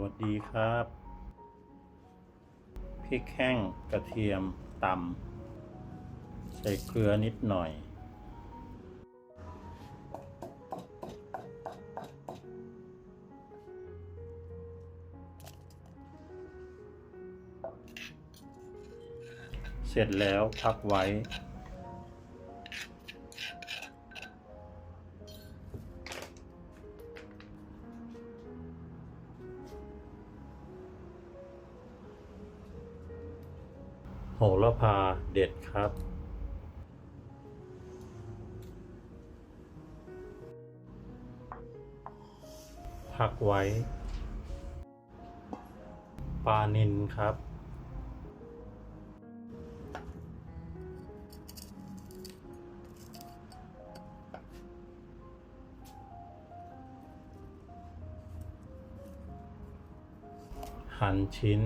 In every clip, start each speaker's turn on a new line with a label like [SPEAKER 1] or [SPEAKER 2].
[SPEAKER 1] วัสดีครับพริกแห้งกระเทียมตำใส่เกลือนิดหน่อย เสร็จแล้วพักไว้ หระพาเด็ดครับพักไว้ ปลานินครับ หั่นชิ้น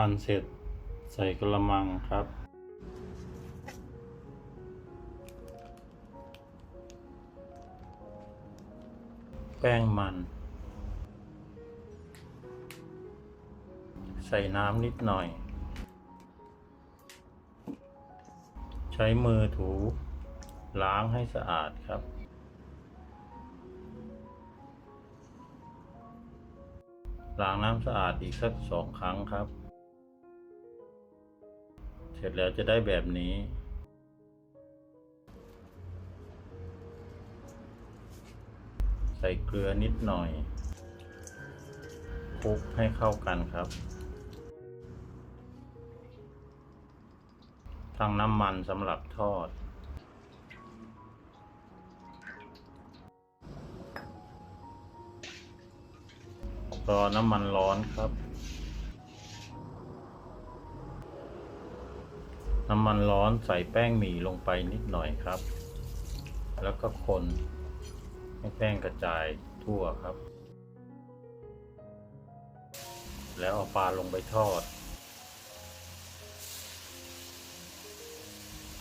[SPEAKER 1] หั่นเสร็จใส่กระมังครับ แป้งมัน ใส่น้ำนิดหน่อย ใช้มือถูล้างให้สะอาดครับล้างน้ำสะอาดอีกสักสองครั้งครับ เสร็จแล้วจะได้แบบนี้ ใส่เกลือนิดหน่อยคลุกให้เข้ากันครับทั้งน้ำมันสำหรับทอด รอน้ำมันร้อนครับ น้ำมันร้อนใส่แป้งหมี่ลงไปนิดหน่อยครับ แล้วก็คนให้แป้งกระจายทั่วครับ แล้วเอาปลาลงไปทอด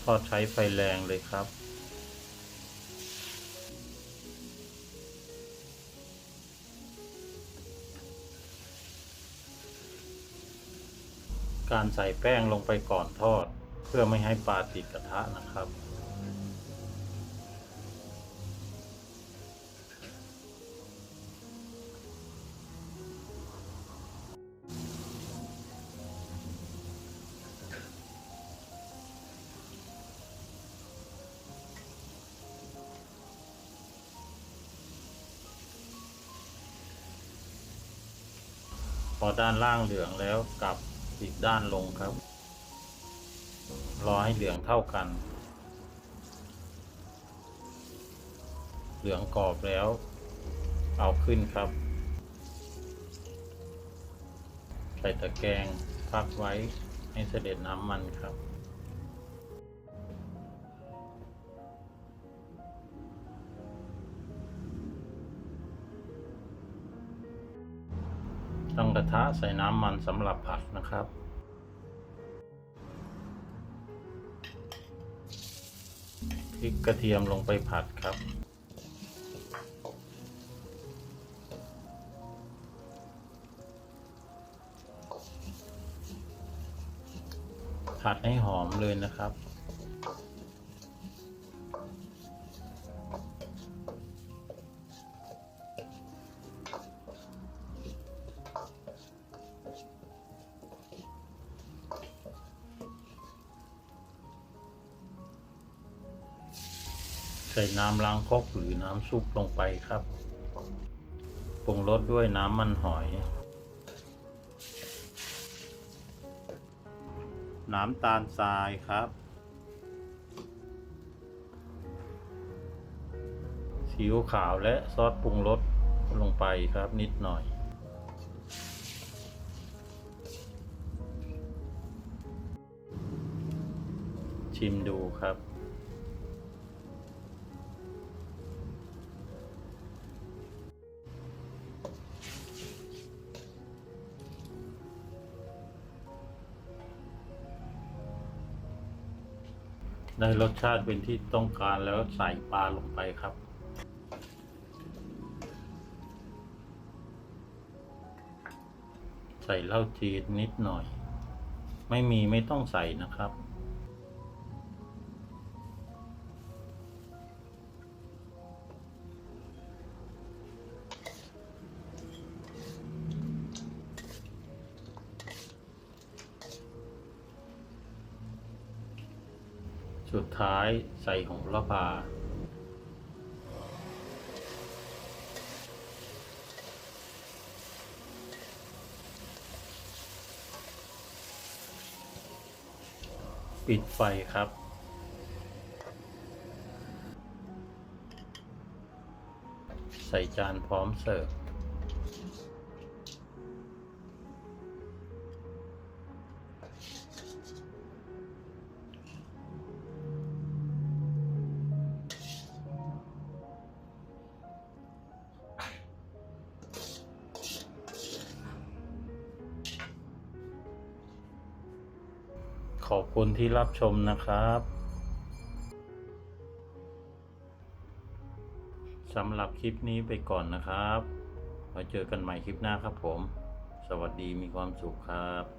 [SPEAKER 1] ทอดใช้ไฟแรงเลยครับ การใส่แป้งลงไปก่อนทอด เพื่อไม่ให้ปลาติดกระทะนะครับ พอด้านล่างเหลืองแล้วกลับอีกด้านลงครับ รอให้เหลืองเท่ากัน เหลืองกรอบแล้ว เอาขึ้นครับ ใส่ตะแกรงพักไว้ให้เสด็จน้ำมันครับตั้งกระทะใส่น้ำมันสำหรับผัดนะครับ พริกกระเทียมลงไปผัดครับ ผัดให้หอมเลยนะครับ ใส่น้ำล้างคอกหรือน้ำซุปลงไปครับปรุงรสด้วยน้ำมันหอย น้ำตาลทรายครับ ซีอิ๊วขาวและซอสปรุงรสลงไปครับนิดหน่อย ชิมดูครับ ได้รสชาติเป็นที่ต้องการแล้วใส่ปลาลงไปครับ ใส่เหล้าจีนนิดหน่อย ไม่มีไม่ต้องใส่นะครับ สุดท้ายใส่ของละพาปิดไฟครับ ใส่จานพร้อมเสิร์ฟ ขอบคุณที่รับชมนะครับสำหรับคลิปนี้ไปก่อนนะครับไว้เจอกันใหม่คลิปหน้าครับผม สวัสดีมีความสุขครับ